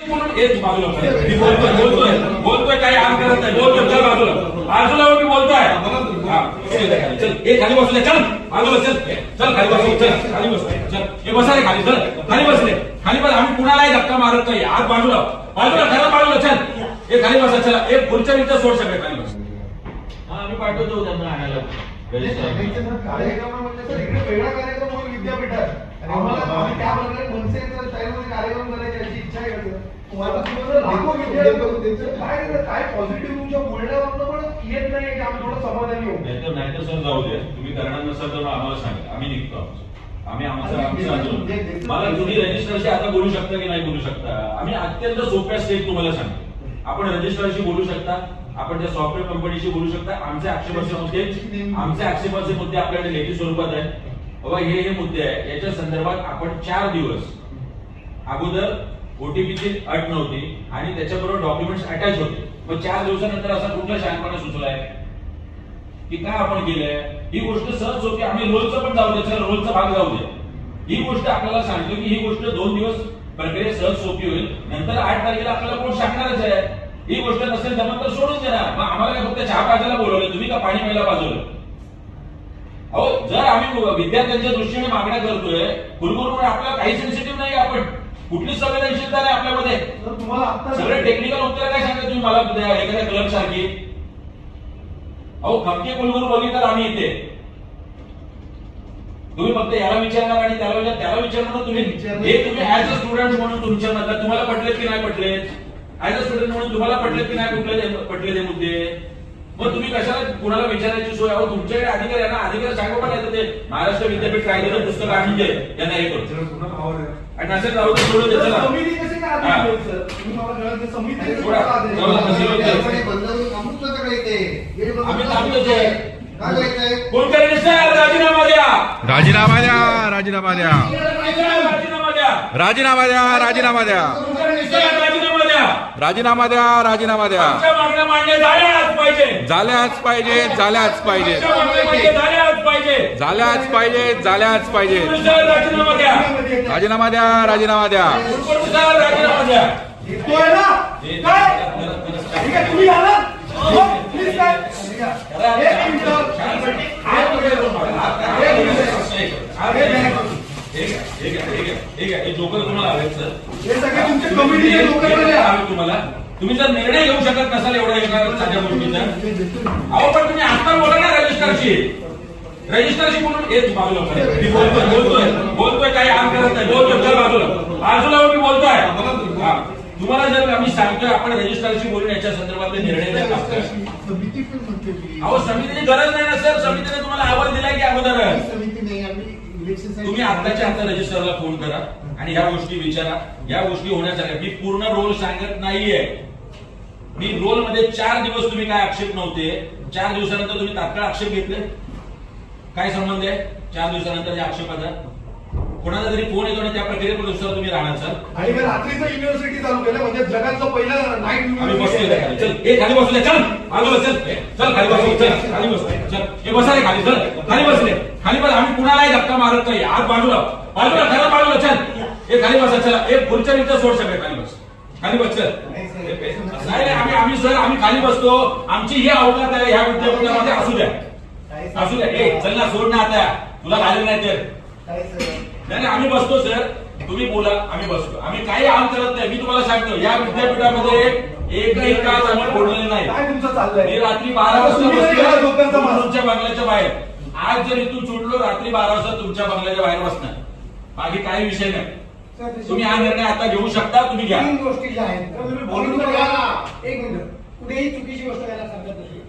मी बोलतोय बोलतोय. बोलतोय काही आम करत नाही. बोलतोय चल बाजूला. बाजूला मी बोलतोय. चल हे खाली बसले चल बाजूला चल. चल खाली बसले चल खाली बसले चल हे बसा रे खाली. चल खाली बसले खाली बस. आम्ही कुणालाही धक्का मारत नाही. आज बाजूला. बाजूला खरं बाजूला. चल हे खाली बसा. चला हे पुढच्या मिनिटं सोड सगळे खाली बस. पाठवतो त्यांना आणायला. कार्यक्रम म्हणजे सर इकडे वेगळा कार्यक्रम होईल विद्यापीठात. आणि आम्हाला आम्ही त्या प्रकारे मनसेचा स्टाईलमध्ये कार्यक्रम करायची याची इच्छा आहे का सर? तुम्हाला तुम्हाला लाखो विद्यार्थी काय काय पॉझिटिव्ह तुमच्या पण येत नाही की आम्ही थोडं समाधानी होऊ. नाहीतर नाहीतर सर जाऊ तुम्ही करणार नसाल तर आम्हाला सांगा. आम्ही निघतो आमचं. आम्ही आमचं आमचं आंदोलन. मला तुम्ही रजिस्टरशी आता बोलू शकता की नाही बोलू शकता? आम्ही अत्यंत सोप्या स्टेप तुम्हाला सांगतो. आपण रजिस्टरशी बोलू शकता आपण त्या सॉफ्टवेअर कंपनीशी बोलू शकता. आमचे आक्षेपाचे मुद्दे आमचे आक्षेपाचे मुद्दे आपल्याकडे लेखी स्वरूपात आहे बाबा हे हे मुद्दे आहे याच्या संदर्भात आपण चार दिवस अगोदर ओटीपीची अट नव्हती आणि त्याच्याबरोबर डॉक्युमेंट्स अटॅच होते. मग चार दिवसानंतर असा कुठला शहाणपणा सुचलाय की काय आपण केलंय? ही गोष्ट सहज होती. आम्ही रोलचं पण जाऊ दे. रोलचा भाग जाऊ दे. ही गोष्ट आपल्याला सांगतो की ही गोष्ट दोन दिवस प्रक्रिया सहज सोपी होईल. नंतर आठ तारखेला आपल्याला कोण सांगणारच आहे? ही गोष्ट नसेल जमत तर सोडून देणार. मग आम्हाला फक्त चहा पाजायला बोलवलं? तुम्ही का पाणी प्यायला पाजवलं? अहो जर आम्ही विद्यार्थ्यांच्या दृष्टीने मागण्या करतोय कुलगुरूमुळे आपल्याला काही सेन्सिटिव्ह नाही आपण. कुठलीच संवेदनशीलता नाही आपल्यामध्ये. तुम्हाला सगळे टेक्निकल उत्तर काय सांगता तुम्ही? मला द्या, एखाद्या क्लब सारखी. अहो खमके कुलगुरू बघितलं आम्ही इथे. तुम्ही फक्त याला विचारणार आणि त्याला विचार त्याला विचारणार तुम्ही हे तुम्ही ऍज अ स्टुडंट म्हणून तुमच्या मनात तुम्हाला पटलेत की नाही पटलेत? ऍज अ स्टुडंट म्हणून तुम्हाला पटलेत की नाही कुठले ते- पटले ते मुद्दे? मग तुम्ही कशाला कुणाला विचारायची सोय? अहो तुमच्याकडे अधिकारी आहे ना अधिकारी सांगा पण येतं ते महाराष्ट्र विद्यापीठ कायद्याचं पुस्तक आणून दे यांना हे करू. आणि नसेल राहू दे, सोडून दे तर चला. समिती कशी काय. आदेश देईल, सर? तुम्ही मला कळलं ते समिती कशी थोडा- काय आदेश थोडा देईल? बसेल होते. त्यामुळे बंद करून थांबूच नका काही ते. बघा, आम्ही थांबतोच राजीनामा द्या. राजीनामा द्या राजीनामा द्या. राजीनामा द्या. राजीनामा द्या राजीनामा द्या. राजीनामा द्या. राजीनामा द्या राजीनामा द्या. आमच्या मागण्या मान्य झाल्याच पाहिजे. झाल्याच पाहिजे झाल्याच पाहिजे. झाल्याच पाहिजे. राजीनामा द्या. राजीनामा द्या राजीनामा द्या कुलकर्णी साहेब राजीनामा द्या येतोय ना काय ठीक आहे तुम्ही आला हो, प्लीज काय एक मिनिटं. हे सगळे तुमचे कमिटीचे लोक तुम्हाला. तुम्ही जर निर्णय घेऊ शकत नसाल एवढ्या एका गोष्टीचा. अहो पण तुम्ही आता बोला ना रजिस्टरशी. रजिस्टरशी म्हणून हेच बाजूला. मी बोलतोय बोलतोय. बोलतोय काही आम करत नाही. बोलतोय चल बाजूला. बाजूला मी बोलतोय. तुम्हाला जर आम्ही सांगतोय आपण रजिस्टरशी बोलून याच्या संदर्भातले निर्णय द्या लागतोय. समिती पण म्हणते की- अहो समितीची गरज नाही ना सर. समितीने तुम्हाला आवाज दिलाय की अगोदर समिती नाही, आम्ही इलेक्शन तुम्ही आत्ताच्या आता रजिस्टरला फोन करा आणि ह्या गोष्टी विचारा. या गोष्टी होण्यासाठी मी पूर्ण रोल सांगत नाहीये. मी रोलमध्ये चार दिवस तुम्ही काय आक्षेप नव्हते. चार दिवसानंतर तुम्ही तात्काळ आक्षेप घेतले? काय संबंध आहे? चार दिवसानंतर आक्षेपाचा? कोणाचा तरी फोन येतो आणि त्या प्रक्रियेनुसार तुम्ही राहणार सर. आणि मग रात्रीचं युनिव्हर्सिटी चालू केलं म्हणजे जगातलं पहिलं नाईट आम्ही इथे खाली. चल हे खाली बसले चल बाजूला चल चल खाली बसू. चल खाली बसले चल हे बसा रे खाली. चल खाली बसले खाली बस आम्ही कुणालाही धक्का मारत नाही. आज बाजूला. बाजूला खरं बाजूला चल. हे खाली बसा चला. हे पुढच्या मिनिटं सोड सगळे खाली बस. खाली बस चल. नाही आम्ही आम्ही सर आम्ही खाली बसतो. आमची ही अवकात आहे ह्या विद्यापीठामध्ये असू द्या. असू द्या. ए चल ना सोड ना आता. तुला घालेल नाही तर. नाही आम्ही बसतो सर. तुम्ही बोला आम्ही बसतो. आम्ही काही आम करत नाही. मी तुम्हाला सांगतो या विद्यापीठामध्ये एकही काळ आम्ही फोडलेलं नाही. काय तुमचं चाललंय? मी रात्री बारा वाजता बसतो. तुमच्या बंगल्याच्या बाहेर. आज जर इथून सुटलो रात्री बारा वाजता तुमच्या बंगल्याच्या बाहेर बसणार. बाकी काही विषय नाही. तुम्ही हा निर्णय आता घेऊ शकता तुम्ही घ्या. तीन गोष्टी ज्या आहेत. एक मिनिट. कुठेही चुकीची गोष्ट करायला सांगत नाही.